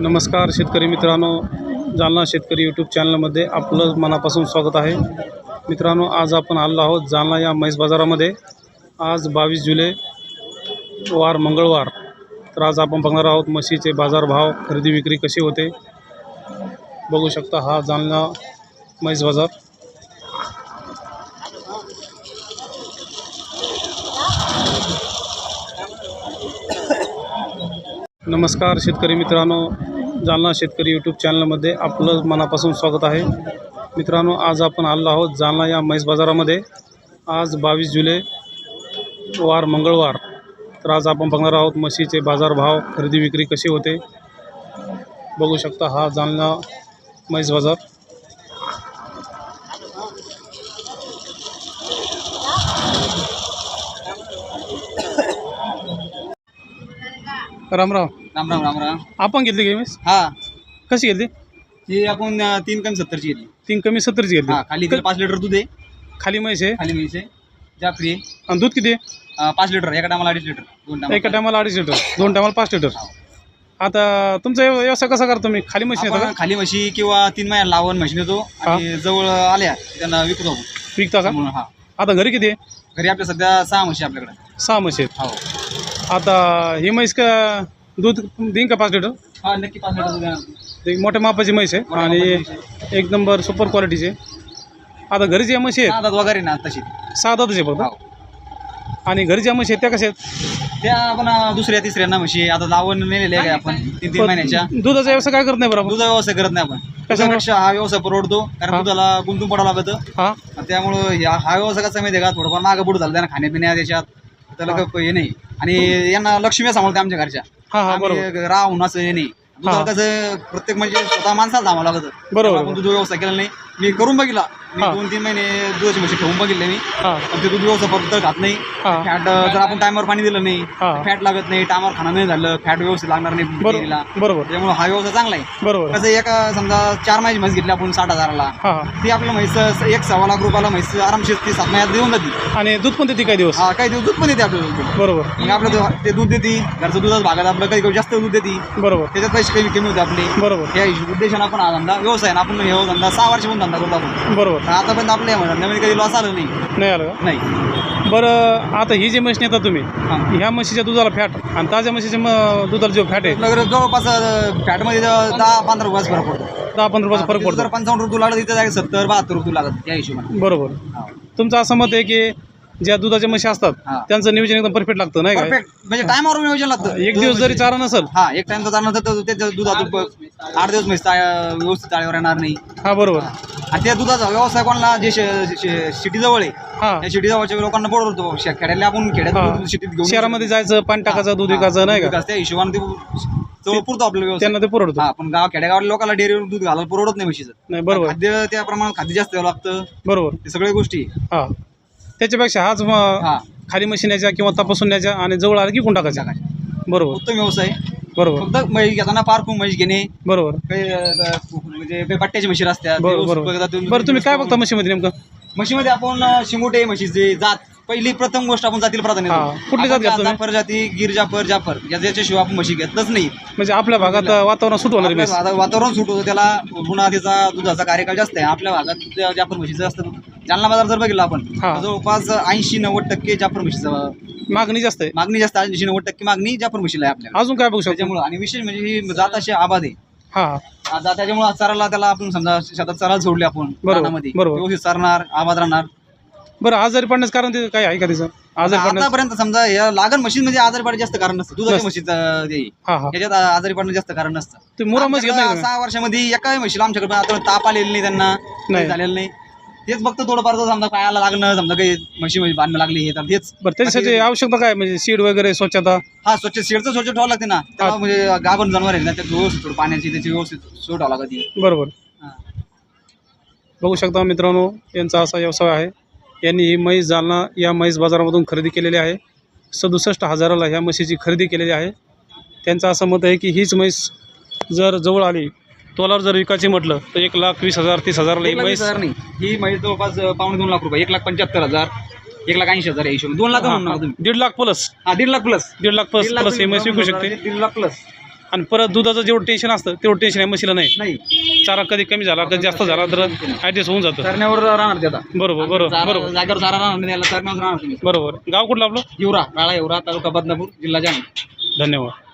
नमस्कार शेतकरी मित्रांनो जालना शेतकरी यूट्यूब चॅनलमध्ये आपलं मनापासून स्वागत आहे. मित्रांनो आज आपण आलो आहोत जालना या म्हैस बाजारामध्ये. आज बावीस जुलै वार मंगळवार. तर आज आपण बघणार आहोत म्हशीचे बाजारभाव खरेदी विक्री कशी होते. बघू शकता हा जालना म्हैस बाजार. नमस्कार शेतकरी मित्रांनो जालना शेतकरी यूट्यूब चॅनलमध्ये आपलं मनापासून स्वागत आहे. मित्रांनो आज आपण आलो आहोत जालना या म्हैस बाजारामध्ये. आज बावीस जुलै वार मंगळवार. तर आज आपण बघणार आहोत म्हशीचे बाजारभाव खरेदी विक्री कशी होते. बघू शकता हा जालना म्हैस बाजार. राम राम राम राम राम. आपण घेतली गेम हा. कशी घेतली? ही आपण अं, तीन कमी सत्तरची घेतली. तीन कमी सत्तरची घेतली. हा खाली तिला पाच लिटर दूध आहे. खाली म्हैस आहे. खाली आहे. जाफरी आहे. आणि दूध किती आहे? अं, पाच लिटर एका टायमाला अडीच लिटर. दोन एका टायमाला अडीच लिटर. दोन टायमाला पाच लिटर. आता तुमचा व्यव- व्यवसाय कसा करतो मी खाली म्हशी येतो आपण खाली म्हशी किंवा तीन महिन्याला लावून म्हशी आणि जवळ आल्या की त्यांना विकतो. आपण का विकता का? म्हणून हा. आता घरी किती आहे? घरी आपल्या सध्या सहा म्हशी आपल्याकडे. सहा म्हशी आहेत. हो. आता ही म्हैस का दूध देईन का पाच लिटर? हा नक्की पाच लिटर दूध देणार. एक मोठ्या मापाची म्हैस आहे मोठ्या आणि एक नंबर सुपर क्वालिटीचे आता घरी ज्या म्हशी आहेत? हा, वगैरे ना तशी. सहा दाताचे फक्त? हो. आणि घरी ज्या म्हशी आहेत त्या कशा आहेत? त्या आपण अं, दुसऱ्या तिसऱ्या ना म्हशी आता लावून नेलेले आहे आपण तीन तीन महिन्याच्या. दुधाचा व्यवसाय काय करत नाही बरोबर दुधा व्यवसाय करत नाही आपण. त्याच्यापेक्षा हा व्यवसाय परवडतो कारण. दुधाला गुंतून पडावं लागतं. हां. त्यामुळं ह्या हा व्यवसाय कसा माहिती आहे का? थोडंफार मागं पुढं झालं त्यांना खाण्यापिण्या त्याच्यात. त्याला काही हे नाही. आणि यांना लक्ष्मी सांभाळते आमच्या घरच्या. हां हां बरोबर. असं हे नाही. दुधाला कसं प्रत्येक म्हणजे स्वतः माणसाला थांबावं लागतं. बरोबर. आपण दूध व्यवसाय केला नाही. मी करून बघितला. मी हा. दोन तीन महिने दुधाची म्हशी ठेवून बघितले मी. हां. पण ते दूध व्यवसाय फक्त खात नाही. हा. फॅट जर आपण टायमावर पाणी दिलं नाही हा. फॅट लागत नाही टायमावर खाणं नाही झालं फॅट व्यवस्थित लागणार नाही डेअरीला. बरोबर. त्यामुळे हा व्यवसाय चांगला आहे. बरोबर. कसं एका समजा चार महिने म्हैस घेतली आपण साठ हजाराला. हां. हां ती आपलं म्हैस एक सव्वा लाख रुपयाला म्हैस आरामशीर ती सात महिन्यात देऊन जाते. आणि दूध पण देते काही दिवस? हा काही दिवस दूध पण येते आपल्याला. दूध. बरोबर. मग आपलं ते- ते दूध देते घरचं दुधाच भागात आपलं काही काही जास्त दूध देते. बरोबर. त्याच्यात पैसे कमी कमी होते आपले. बरोबर. या उद्देशानं आपण हा धंदा व्यवसाय ना आपण हे धंदा सहा वर्षापासून धंदा करतो आपण. बरोबर. तर आतापर्यंत आपल्या या धंद्यामध्ये कधी लॉस आलं नाही. नाही आलं का? नाही. बरं आता ही जी म्हशी नेता तुम्ही हा. ह्या म्हशीच्या दुधाला फॅट आणि ताज्या म्हशीच्या म- दुधाला जो फॅट आहे जवळपास अं, फॅटमध्ये दहा पंधरा रुपयाचा फरक पडतो. दहा पंधरा रुपयाचा फरक जर पडतो. पंचावन्न रुपये लागत तिथे जागे सत्तर बहात्तर रुपये लागत त्या हिशोबाने. बरोबर. तुमचं असं मत आहे की ज्या दुधाच्या म्हशी असतात हा. त्यांचं नियोजन एकदम परफेक्ट लागतं नाही का? परफेक्ट म्हणजे टायमावर नियोजन लागतं. एक दिवस जरी चारा नसेल. हा एक टाइमचा चालणार तर त्याच्या दुधात आठ दिवस म्हैस ता- व्यवस्थित ताळीवर येणार नाही. हा बरोबर. आणि त्या दुधाचा व्यवसाय कोणाला जे सिटी जवळ आहे हा. त्या सिटी जवळच्या लोकांना परवडतो शे- खेड्याला आपण. खेड्यात सिटीत घेऊन शहरामध्ये जायचं पाणी टाकायचं दूध विकायचं नाही का? त्या हिशोबाने ते जवळ पुरतो आपलं व्यवसाय. त्यांना ते पुरवतं हा पण गाव खेड्यागावाल्या लोकांना डेअरीवर दूध घालायला परवडत नाही म्हशीचं. नाही बरोबर. खाद्य त्या प्रमाणात खाद्य जास्त द्यावं लागतं. बरोबर. ते सगळ्या गोष्टी. हा. त्याच्यापेक्षा हाच म- हा. खाली मशीन्याच्या किंवा तपासून न्यायच्या आणि जवळ आलं की कोण टाकायच्या बरोबर. उत्तम व्यवसाय. बरोबर. फक्त म्हैस घेताना पारखून म्हैस घेणे. बरोबर. काही अं, म्हणजे काही पट्ट्याची म्हशी असतात बरोबर व्यवस्थित बरोबर. बघतात. बरं तुम्ही काय बघता म्हशीमध्ये नेमकं? म्हशीमध्ये आपण अं, शिंगोटे म्हशीचे जात. पहिली प्रथम गोष्ट आपण जातील प्राधान्य हा. देतो. कुठली आपण जात घेता तुम्ही? जाफर जाती गिर जाफर जाफर. या ज्याच्याशिवाय आपण म्हशी घेतलंच नाही. म्हणजे आपल्या भागात वातावरण सुट होणार आपल्या बेस. भागात वातावरण सुट होतं त्याला पुन्हा त्याचा दुधाचा कार्यकाळ जास्त आहे. आपल्या भागात त्या जाफर म्हशीचं जास्त जालना बाजार जर बघितला आपण हा. तर जवळपास ऐंशी नव्वद टक्के जाफर म्हशीचं मागणी जास्त आहे. मागणी जास्त ऐंशी नव्वद टक्के मागणी जाफर म्हशीला आहे आपल्याला अजून काय बघू शकतो? त्याच्यामुळे आणि विशेष म्हणजे ही जात अशी आबाद आहे. हा. आज त्याच्यामुळे चाराला त्याला आपण समजा शेतात चाराला सोडले आपण बरोबर, रानामध्ये बरोबर. व्यवस्थित चारणार आबाद राहणार. बरं आजारी पडण्याचं कारण ते काय आहे का तिचं आजारी पडण्याचं आतापर्यंत समजा या लागण मशीन मध्ये आजारी पडायचं जास्त कारण नसतं दुधाच्या नसतं. म्हशीचं ते. हा हा. याच्यात आजारी पडणं जास्त कारण नसतं. तुम्ही मुरा म्हशी घेत नाही आमच्याकडं का? सहा वर्षामध्ये एका म्हशीला आमच्याकडे आता ताप आलेला नाही त्यांना नाही. झालेलं नाही. तेच फक्त थोडंफार जर समजा पायाला लागणं समजा काही म्हशी म्हशी बांधणं लागली हे तर हेच. बरं त्याच्यासाठी आवश्यकता काय म्हणजे सीड वगैरे स्वच्छता? हा स्वच्छ शेडचं स्वच्छ ठेवावं लागते ना. त्याला म्हणजे गाभण जनावर आहे ना त्यात व्यवस्थित थोडं पाण्याची त्याची व्यवस्थित सोय ठेवावं लागते. बरोबर. हा. बघू शकता मित्रांनो यांचा असा व्यवसाय आहे. यांनी ही म्हैस जालना या म्हैस बाजारामधून खरेदी केलेली आहे. सदुसष्ट हजाराला ह्या म्हशीची खरेदी केलेली आहे. त्यांचं असं मत आहे की हीच म्हैस जर जवळ आली तोलावर जर विकायचे म्हटलं तर एक लाख वीस हजार तीस हजारला एक लाख हजार नाही. ही म्हैस जवळपास पावणे दोन लाख रुपये. एक लाख पंच्याहत्तर हजार एक लाख ऐंशी हजार या हिशोब दोन लाख दीड लाख प्लस हा दीड लाख प्लस दीड lakh plus plus M S विकू शकते. दीड लाख प्लस आणि परत दुधाचं जेवढं टेन्शन असतं तेवढं टेन्शन आहे म्हशीला नाही. नाही. चारा कधी कमी झाला कधी जास्त झाला तर ऍडजस्ट होऊन जातो. राहणार बरोबर बरोबर बरोबर. जागेवर चारा राहणार नाही राहणार बरोबर. गाव कुठलं आपलं? येवरा राळा येवरा तालुका बदनापूर जिल्हा जाणार धन्यवाद.